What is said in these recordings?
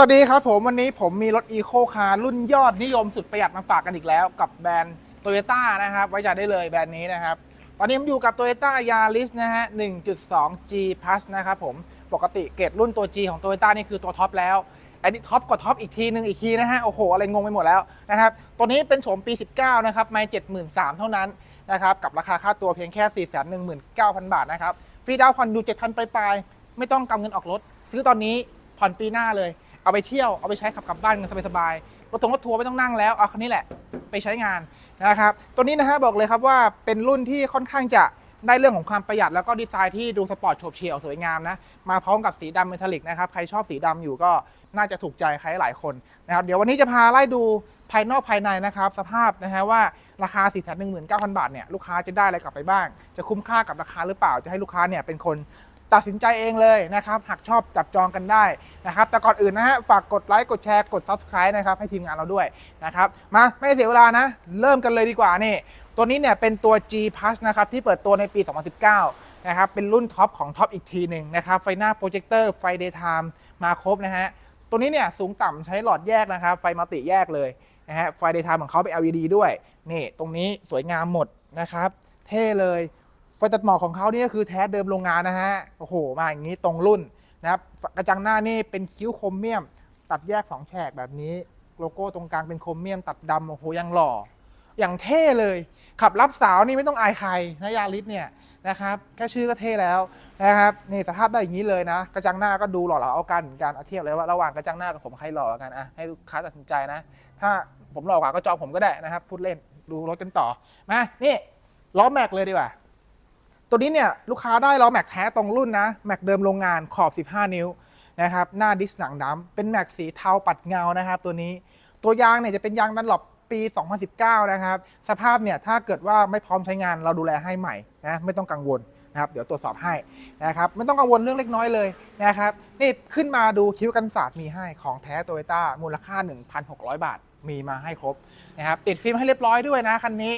วัสดีครับผมวันนี้ผมมีรถอีโคคาร์รุ่นยอดนิยมสุดประหยัดมาฝากกันอีกแล้ว กับแบรนด์โตโยต้านะครับ ไว้ใจได้เลยแบรนด์นี้นะครับ ตอนนี้ผมอยู่กับ Toyota Yaris นะฮะ 1.2 G Plus นะครับผมปกติเกรดรุ่นตัว G ของ Toyota นี่คือตัวท็อปแล้ว อันนี้ท็อปกว่าท็อปอีกทีหนึ่งอีกทีนะฮะ โอ้โห อะไรงงไปหมดแล้วนะครับ ตัวนี้เป็นโฉมปี 19 นะครับไม่73,000 เท่านั้นนะครับกับราคาค่าตัวเพียงแค่ 419,000 บาทนะครับฟรีดาวน์ผ่อนอยู่7,000ปลายๆไม่ต้องกำเงินออกรถซื้อตอนนี้ผ่อนปีหน้าเลย เอาไปเที่ยวเอาไปใช้ขับกลับบ้านกันสบายๆรถทงรถทัวร์ไม่ต้องนั่งแล้วเอาคันนี้แหละไปใช้งานนะครับตัวนี้นะฮะบอกเลยครับว่าเป็นรุ่นที่ค่อนข้างจะได้เรื่องของความประหยัดแล้วก็ดีไซน์ที่ดูสปอร์ตโฉบเฉี่ยวสวยงามนะมาพร้อมกับสีดำเมทัลลิกนะครับใครชอบสีดำอยู่ก็น่าจะถูกใจใครหลายคนนะครับเดี๋ยววันนี้จะพาไล่ดูภายนอกภายในนะครับสภาพนะฮะว่าราคา 4 1 9 0 0 0 บาทเนี่ยลูกค้าจะได้อะไรกลับไปบ้าง จะคุ้มค่ากับราคาหรือเปล่าจะให้ลูกค้าเนี่ยเป็นคน ตัดสินใจเองเลยนะครับหากชอบจับจองกันได้นะครับแต่ก่อนอื่นนะฮะฝากกดไลค์กดแชร์กด subscribe นะครับให้ทีมงานเราด้วยนะครับมาไม่เสียเวลานะ เริ่มกันเลยดีกว่านี่ตัวนี้เนี่ยเป็นตัว G Plus นะครับที่เปิดตัวในปี 2019นะครับเป็นรุ่นท็อปของท็อปอีกทีหนึ่งนะครับไฟหน้าโปรเจคเตอร์ไฟ daytime มาครบนะฮะตัวนี้เนี่ยสูงต่ำใช้หลอดแยกนะครับไฟมัลติแยกเลยนะฮะไฟ daytime ของเขาเป็น LED ด้วยนี่ตรงนี้สวยงามหมดนะครับเท่เลย ไฟตัดหมอกของเขานี่ก็คือแท้เดิมโรงงานนะฮะ โอ้โห มาอย่างนี้ตรงรุ่นนะครับ กระจังหน้านี่เป็นคิ้วโครเมียม ตัดแยก 2 แฉกแบบนี้ โลโก้ตรงกลางเป็นโครเมียม ตัดดำโอ้โห ยังหล่อ อย่างเท่เลย ขับรับสาวนี่ไม่ต้องอายใครนะยาริสเนี่ยนะครับ แค่ชื่อก็เท่แล้วนะครับ นี่สภาพได้อย่างนี้เลยนะ กระจังหน้าก็ดูหล่อเหลาเอากันเหมือนกัน เอาเทียบเลยว่าระหว่างกระจังหน้ากับผมใครหล่อกว่ากันอะ ให้ลูกค้าตัดสินใจนะ ถ้าผมหล่อกว่าก็จองผมก็ได้นะครับ พูดเล่น ดูรถกันต่อ มา นี่ล้อแม็กเลยดีกว่า ตัวนี้เนี่ยลูกค้าได้ล้อแม็กแท้ตรงรุ่นนะแม็กเดิมโรงงานขอบ 15 นิ้วนะครับหน้าดิสหนังดำเป็นแม็กสีเทาปัดเงานะครับตัวนี้ตัวยางเนี่ยจะเป็นยางดันหลบปี 2019 นะครับ สภาพเนี่ยถ้าเกิดว่าไม่พร้อมใช้งานเราดูแลให้ใหม่นะไม่ต้องกังวลนะครับเดี๋ยวตรวจสอบให้นะครับไม่ต้องกังวลเรื่องเล็กน้อยเลยนะครับนี่ขึ้นมาดูคิ้วกันศาสตร์มีให้ของแท้โตโยต้ามูลค่า 1,600 บาทมีมาให้ครบนะครับติดฟิล์มให้เรียบร้อยด้วยนะคันนี้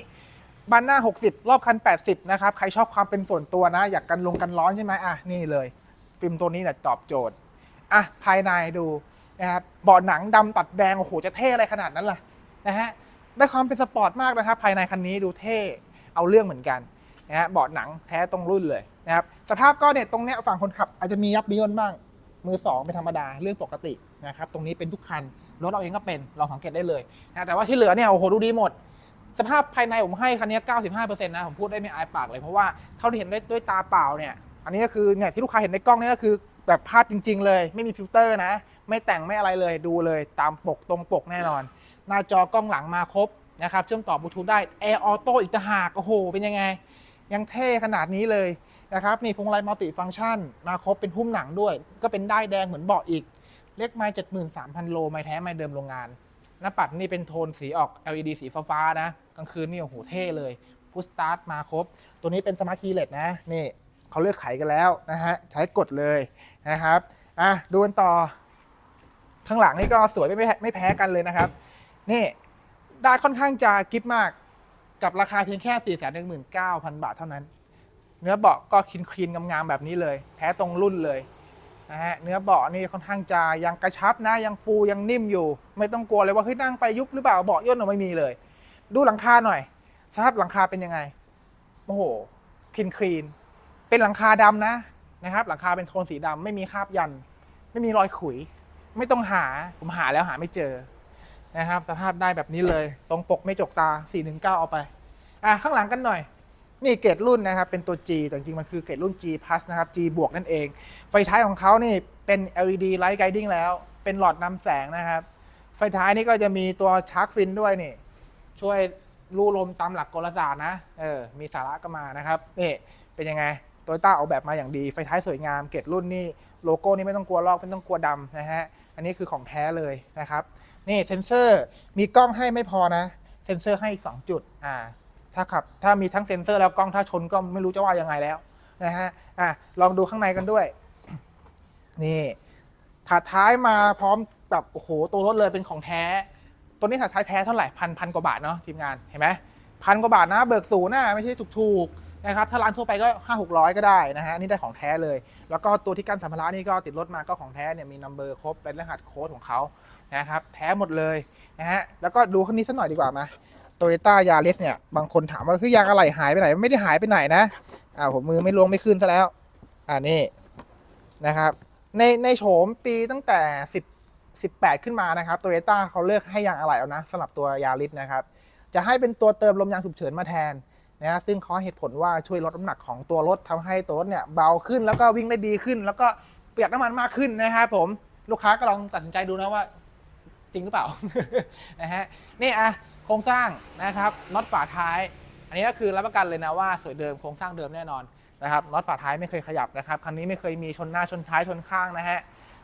บันหน้า 60 รอบคัน 80 นะครับ ใครชอบความเป็นส่วนตัวนะ อยากกันลงกันร้อนใช่ไหมอะ นี่เลย ฟิล์มตัวนี้แหละตอบโจทย์ อะ ภายในดูนะครับเบาะหนังดำตัดแดง โอ้โห จะเท่อะไรขนาดนั้นล่ะ นะฮะ ได้ความเป็นสปอร์ตมากนะครับ ภายในคันนี้ดูเท่ เอาเรื่องเหมือนกัน นะฮะ เบาะหนังแท้ตรงรุ่นเลยนะครับ สภาพก็เนี่ยตรงเนี้ยฝั่งคนขับ อาจจะมียับมีย่นบ้าง มือสองเป็นธรรมดา เรื่องปกตินะครับ ตรงนี้เป็นทุกคัน รถเราเองก็เป็น ลองสังเกตได้เลยนะแต่ว่าที่เหลือเนี่ย โอ้โห ดูดีหมด สภาพภายในผมให้คันนี้ 95%นะ ผมพูดได้ไม่อายปากเลย เพราะว่าเท่าที่เห็นด้วยด้วยตาเปล่าเนี่ย อันนี้ก็คือเนี่ยที่ลูกค้าเห็นในกล้องนี่ก็คือแบบภาพจริง ๆ เลย ไม่มีฟิลเตอร์นะ ไม่แต่งไม่อะไรเลยดูเลยตามปกตรงปกแน่นอน หน้าจอกล้องหลังมาครบนะครับเชื่อมต่อบลูทูธได้ Air Auto อีกต่างหากโอ้โห เป็นยังไง ยังเท่ขนาดนี้เลยนะครับนี่พวงมาลัยมัลติฟังก์ชัน มาครบเป็นหุ้มหนังด้วย ก็เป็นได้ายแดงเหมือนเบาะอีก เลขไม้73,000 โลไม้แท้ไม้เดิมโรงงาน หน้าปัดนี่เป็นโทนสีออก LED สีฟ้าๆนะ กลางคืนนี่โอ้โหเท่เลยพุชสตาร์ทมาครบ ตัวนี้เป็นสมาร์ทคีย์เลสนะ นี่เขาเลือกไขกันแล้วนะฮะ ใช้กดเลยนะครับ อะ ดูกันต่อ ข้างหลังนี่ก็สวยไม่แพ้ไม่แพ้กันเลยนะครับ นี่ได้ค่อนข้างจะกิฟมากกับราคาเพียงแค่ 4 1 9 0 0 0 บาทเท่านั้น เนื้อเบาะก็คลีนคลีนๆงามๆแบบนี้เลย แท้ตรงรุ่นเลย นะฮะเนื้อเบาะนี่ค่อนข้างจะยังกระชับนะยังฟูยังนิ่มอยู่ ไม่ต้องกลัวเลยว่าเฮ้ยนั่งไปยุบหรือเปล่าเบาะย่นออไม่มีเลย ดูหลังคาหน่อยสภาพหลังคาเป็นยังไงโอ้โหคลีนคลีนเป็นหลังคาดำนะนะครับ หลังคาเป็นโทนสีดำไม่มีคราบยัน ไม่มีรอยขุย ไม่ต้องหาผมหาแล้วหาไม่เจอนะครับ สภาพได้แบบนี้เลย ตรงปกไม่จกตา 419 เอาไป อะข้างหลังกันหน่อย นี่เกรดรุ่นนะครับเป็นตัว G แต่จริงมันคือเกรดรุ่น G plus นะครับ G บวกนั่นเอง ไฟท้ายของเขานี่เป็น LED light guiding แล้ว เป็นหลอดนำแสงนะครับ ไฟท้ายนี่ก็จะมีตัวชาร์กฟินด้วยนี่ ช่วยรูลมตามหลักกลศาสตร์นะเออมีสาระก็มานะครับนี่เป็นยังไงโตโยต้าออกแบบมาอย่างดี ไฟท้ายสวยงามเกรดรุ่นนี่โลโก้นี่ไม่ต้องกลัวลอกไม่ต้องกลัวดำนะฮะอันนี้คือของแท้เลยนะครับนี่เซนเซอร์มีกล้องให้ไม่พอนะเซนเซอร์ให้อีก2จุดอ่า ถ้าขับถ้ามีทั้งเซนเซอร์แล้วกล้องถ้าชนก็ไม่รู้จะว่ายังไงแล้วนะฮะอะลองดูข้างในกันด้วย นี่ถาดท้ายมาพร้อมแบบโอ้โหตัวรถเลยเป็นของแท้ ตัวนี้ถาดท้ายแท้เท่าไหร่พันพันกว่าบาทเนาะทีมงานเห็นไหมพันกว่าบาทนะเบิกศูนย์นะไม่ใช่ถูกๆนะครับถ้าร้านทั่วไปก็5 6 0 0ก็ได้นะฮะนี่ได้ของแท้เลย แล้วก็ตัวที่กั้นสัมภาระนี่ก็ติดรถมาก็ของแท้เนี่ยมีนัมเบอร์ครบเป็นรหัสโค้ดของเขานะครับแท้หมดเลยนะฮะแล้วก็ดูคันนี้สักหน่อยดีกว่ามา โตโยต้ายาริสเนี่ย บางคนถามว่าคือยางอะไหล่หายไปไหน ไม่ได้หายไปไหนนะอ่าผมมือไม่ลวงไม่ขึ้นซะแล้ว อ่านี่นะครับ ในในโฉมปีตั้งแต่10 18ขึ้นมานะครับโตโยต้าเขาเลือกให้ยางอะไหล่แล้วนะสำหรับตัวยาริสนะครับ จะให้เป็นตัวเติมลมยางฉุกเฉินมาแทนนะซึ่งเขาเหตุผลว่าช่วยลดน้ำหนักของตัวรถทำให้ตัวรถเนี่ยเบาขึ้นแล้วก็วิ่งได้ดีขึ้น แล้วก็ประหยัดน้ำมันมากขึ้นนะครับผมลูกค้าก็ลองตัดสินใจดูนะว่า จริงหรือเปล่านะฮะนี่อะ ครงสร้างนะครับน็อตฝาท้าย อันนี้ก็คือรับประกันเลยนะว่าสวยเดิมโครงสร้างเดิมแน่นอนนะครับน็อตฝาท้ายไม่เคยขยับนะครับคันนี้ไม่เคยมีชนหน้าชนท้ายชนข้างนะฮะ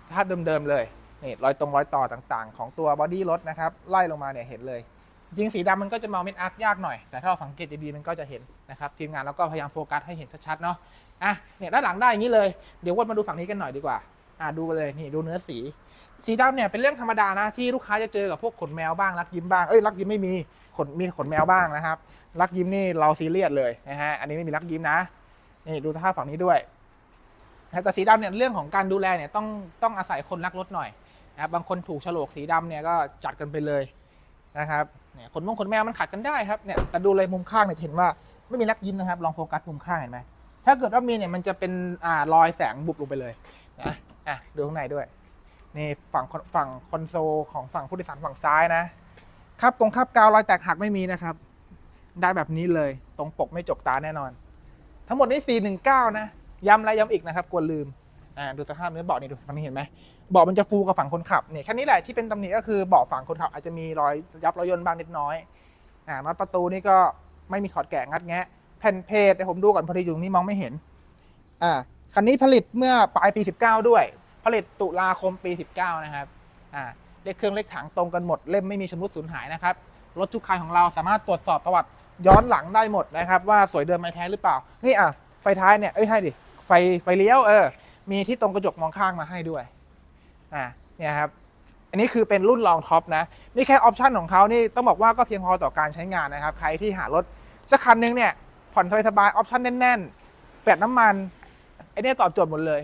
สภาพเดิมๆเลยนี่รอยตรงรอยต่อต่างๆ ของตัวบอดี้รถนะครับไล่ลงมาเนี่ยเห็นเลยจริงสีดำมันก็จะมองเม็ดอาร์คยากหน่อย แต่ถ้าเราสังเกตดีๆมันก็จะเห็นนะครับทีมงานเราก็พยายามโฟกัสให้เห็นชัดๆเนาะอะเนี่ยด้านหลังได้อย่างนี้เลยเดี๋ยววนมาดูฝั่งนี้กันหน่อยดีกว่าอะดูไปเลยนี่ดูเนื้อสี สีดำเนี่ยเป็นเรื่องธรรมดานะที่ลูกค้าจะเจอกับพวกขนแมวบ้างรักยิ้มบ้างเอ้ยรักยิ้มไม่มีขนมีขนแมวบ้างนะครับรักยิ้มนี่เราซีเรียสเลยนะฮะอันนี้ไม่มีรักยิ้มนะนี่ดูสภาพฝั่งนี้ด้วยแต่สีดำเนี่ยเรื่องของการดูแลเนี่ยต้องต้องอาศัยคนรักรถหน่อยนะครับบางคนถูกฉลกสีดำเนี่ยก็จัดกันไปเลยนะครับเนี่ยขนมงขนแมวมันขัดกันได้ครับเนี่ยแต่ดูเลยมุมข้างเนี่ยเห็นว่าไม่มีรักยิ้มนะครับลองโฟกัสมุมข้างเห็นไหมถ้าเกิดว่ามีเนี่ยมันจะเป็นอ่ารอยแสงบุบลงไปเลยนะอะดูข้างในด้วย นี่ฝั่งฝั่งคอนโซลของฝั่งผู้โดยสารฝั่งซ้ายนะครับตรงคับกาวรอยแตกหักไม่มีนะครับ ได้แบบนี้เลยตรงปกไม่จกตาแน่นอน ทั้งหมดนี่419 นะ ย้ำแล้วย้ำอีกนะครับกลัวลืมอ่าดูสภาพเนื้อเบาะนี่ดูฝั่งนี้เห็นไหมเบาะมันจะฟูกับฝั่งคนขับเนี่ยแค่นี้แหละที่เป็นตำหนิก็คือเบาะฝั่งคนขับอาจจะมีรอยยับรอยย่นบ้างนิดน้อยอ่าน็อตประตูนี่ก็ไม่มีถอดแกะงัดแงะแผ่นเพจเดี๋ยวผมดูก่อนพอดีอยู่นี่มองไม่เห็นอ่าคันนี้ผลิตเมื่อปลายปี 19 ด้วย ผลิตตุลาคมปี 19 นะครับอ่าเลขเครื่องเลขถังตรงกันหมดเล่มไม่มีชำรุดสูญหายนะครับรถทุกคันของเราสามารถตรวจสอบประวัติย้อนหลังได้หมดนะครับ ว่าสวยเดิมไม่แท้หรือเปล่า นี่อะไฟท้ายเนี่ยเอ้ยให้ดิไฟไฟเลี้ยวเออมีที่ตรงกระจกมองข้างมาให้ด้วยอ่าเนี่ยครับอันนี้คือเป็นรุ่นรองท็อปนะนี่แค่ออปชันของเขานี่ต้องบอกว่าก็เพียงพอต่อการใช้งานนะครับ ใครที่หารถสักคันนึงเนี่ยผ่อนสบายๆออปชันแน่นๆปดน้ำมันไอ้เนี่ยตอบโจทย์หมดเลย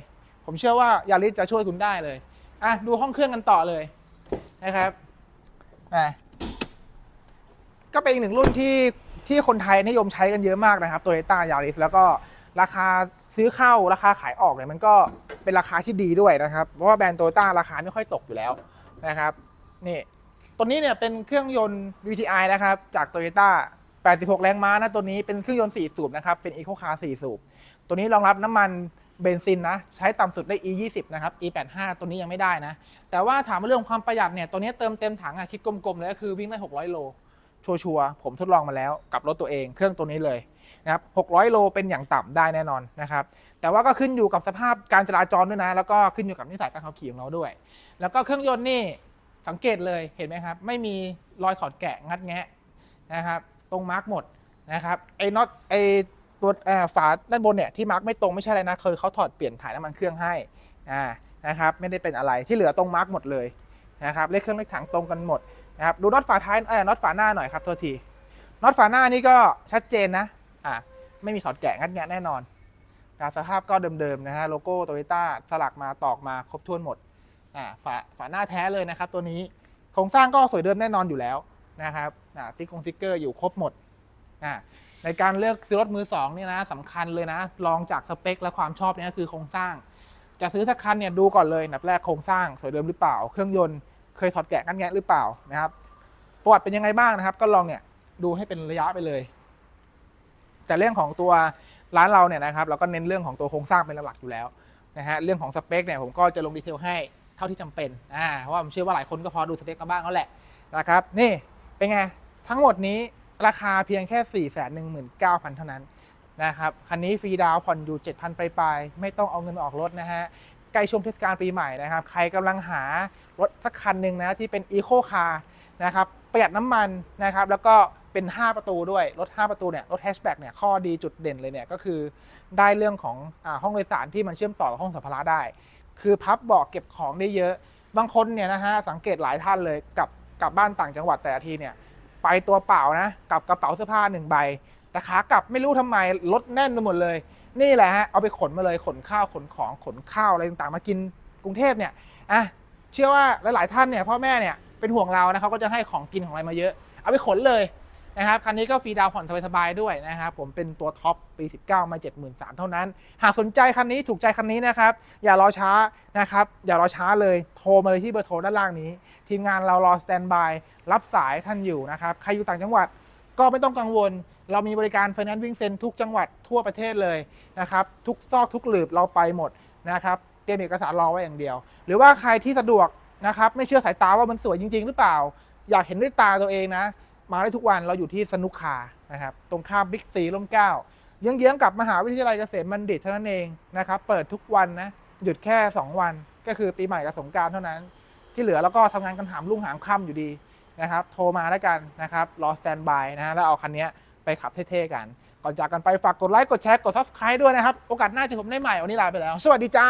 ผมเชื่อว่ายาริสจะช่วยคุณได้เลยอะดูห้องเครื่องกันต่อเลยนะครับอะก็เป็นอีกหนึ่งรุ่นที่ที่คนไทยนิยมใช้กันเยอะมากนะครับโตโยต้ายาริสแล้วก็ราคาซื้อเข้าราคาขายออกเนี่ยมันก็เป็นราคาที่ดีด้วยนะครับ เพราะว่าแบรนด์โตโยต้าราคาไม่ค่อยตกอยู่แล้วนะครับนี่ตัวนี้เนี่ยเป็นเครื่องยนต์ VTI นะครับ จากโตโยต้า86 แรงม้านะตัวนี้เป็นเครื่องยนต์ 4 สูบนะครับ เป็น Eco Car 4 สูบ ตัวนี้รองรับน้ำมัน เบนซินนะใช้ต่ำสุดได้ E 20นะครับ E 85ตัวนี้ยังไม่ได้นะ แต่ว่าถามเรื่องความประหยัดเนี่ยตัวนี้เติมเต็มถังอะคิดกลมๆเลยก็คือวิ่งได้ 600 โล ชัวร์ผมทดลองมาแล้วกับรถตัวเองเครื่องตัวนี้เลยนะครับ600 โลเป็นอย่างต่ำได้แน่นอนนะครับแต่ว่าก็ขึ้นอยู่กับสภาพการจราจรด้วยนะ แล้วก็ขึ้นอยู่กับนิสัยการขับขี่ของเราด้วย แล้วก็เครื่องยนต์นี่สังเกตเลยเห็นไหมครับ ไม่มีรอยถอดแกะงัดแงะนะครับตรงมาร์กหมดนะครับไอ้น็อตไอ้ ตัวฝาด้านบนเนี่ยที่มาร์กไม่ตรงไม่ใช่อะไรนะเคือเขาถอดเปลี่ยนถ่ายน้ำมันเครื่องให้อ่านะครับไม่ได้เป็นอะไรที่เหลือตรงมาร์กหมดเลยนะครับเลขเครื่องเลขถังตรงกันหมดนะครับดูน็อตฝาท้ายเออน็อตฝาหน้าหน่อยครับโทษทีน็อตฝาหน้านี่ก็ชัดเจนนะอ่าไม่มีถอดแกะงัดแงะแน่นอนนะสภาพก็เดิมๆนะฮะโลโก้โตโยต้าสลักมาตอกมาครบถ้วนหมดอ่าฝาฝาหน้าแท้เลยนะครับ ตัวนี้โครงสร้างก็สวยเดิมแน่นอนอยู่แล้วนะครับอ่าติ๊กกงติ๊กเกอร์อยู่ครบหมดอ่า ในการเลือกซื้อรถมือสองเนี่ยนะสำคัญเลยนะ ลองจากสเปคและความชอบเนี่ยคือโครงสร้าง จะซื้อสักคันเนี่ยดูก่อนเลยนับแรกโครงสร้างสวยเดิมหรือเปล่า เครื่องยนต์เคยถอดแกะกันแงะหรือเปล่านะครับ ประวัติเป็นยังไงบ้างนะครับ ก็ลองเนี่ยดูให้เป็นระยะไปเลย แต่เรื่องของตัวร้านเราเนี่ยนะครับ เราก็เน้นเรื่องของตัวโครงสร้างเป็นหลักอยู่แล้วนะฮะเรื่องของสเปคเนี่ยผมก็จะลงดีเทลให้เท่าที่จำเป็นอ่าเพราะว่าผมเชื่อว่าหลายคนก็พอดูสเปคมาบ้างแล้วแหละนะครับ นี่เป็นไงทั้งหมดนี้ ราคาเพียงแค่ 4 1 9 0 0 0 เท่านั้นนะครับ คันนี้ฟรีดาวผ่อนอยู่ 7,000 ปลายๆ ไม่ต้องเอาเงินออกรถนะฮะ ใกล้ช่วงเทศกาลปีใหม่นะครับ ใครกำลังหารถสักคันหนึ่งนะที่เป็นอีโคคาร์นะครับ ประหยัดน้ำมันนะครับ แล้วก็เป็น 5 ประตูด้วย รถ 5 ประตูเนี่ย รถแฮชแบ็กเนี่ย ข้อดีจุดเด่นเลยเนี่ยก็คือได้เรื่องของอห้องโดยสารที่มันเชื่อมต่อห้องสัมภาระได้ คือพับเบาะเก็บของได้เยอะ บางคนเนี่ยนะฮะสังเกตหลายท่านเลยกับกลับบ้านต่างจังหวัดแต่ละทีเนี่ย ไปตัวเปล่านะกับกระเป๋าเสื้อผ้าหนึ่งใบ แต่ขากลับไม่รู้ทำไมรถแน่นไปหมดเลย นี่แหละฮะเอาไปขนมาเลยขนข้าวขนของขนข้าวอะไรต่างๆ มากินกรุงเทพเนี่ยอะเชื่อว่าหลายๆท่านเนี่ยพ่อแม่เนี่ยเป็นห่วงเรานะเขาก็จะให้ของกินของอะไรมาเยอะ เอาไปขนเลย นะครับคันนี้ก็ฟรีดาวน์ผ่อนสบายๆด้วยนะครับผมเป็นตัวท็อปปี 19 มา 73,000 เท่านั้น หากสนใจคันนี้ถูกใจคันนี้นะครับ อย่ารอช้านะครับ อย่ารอช้าเลยโทรมาเลยที่เบอร์โทรด้านล่างนี้ ทีมงานเรารอสแตนบายรับสายท่านอยู่นะครับ ใครอยู่ต่างจังหวัดก็ไม่ต้องกังวล เรามีบริการไฟแนนซ์วิ่งเซ็นทุกจังหวัดทั่วประเทศเลยนะครับทุกซอกทุกหลืบเราไปหมดนะครับเตรียมเอกสารรอไว้อย่างเดียว หรือว่าใครที่สะดวกนะครับไม่เชื่อสายตาว่ามันสวยจริง ๆ หรือเปล่า อยากเห็นด้วยตาตัวเองนะ มาได้ทุกวันเราอยู่ที่สนุกคานะครับ ตรงข้ามบิ๊กซีร่มเก้าเยื้องๆกับมหาวิทยาลัยเกษมบัณฑิตเท่านั้นเองนะครับ เปิดทุกวันนะ หยุดแค่ 2 วัน ก็คือปีใหม่กับสงการเท่านั้น ที่เหลือเราก็ทำงานกันหามรุ่งหามค่ำอยู่ดีนะครับ โทรมาแล้วกันนะครับ รอสแตนบายนะฮะ แล้วเอาคันนี้ไปขับเท่ๆกัน ก่อนจากกันไปฝากกดไลค์ กดแชร์ กด subscribe ด้วยนะครับ โอกาสหน้าเจะผมได้ใหม่ วันนี้ลาไปแล้ว สวัสดีจ้า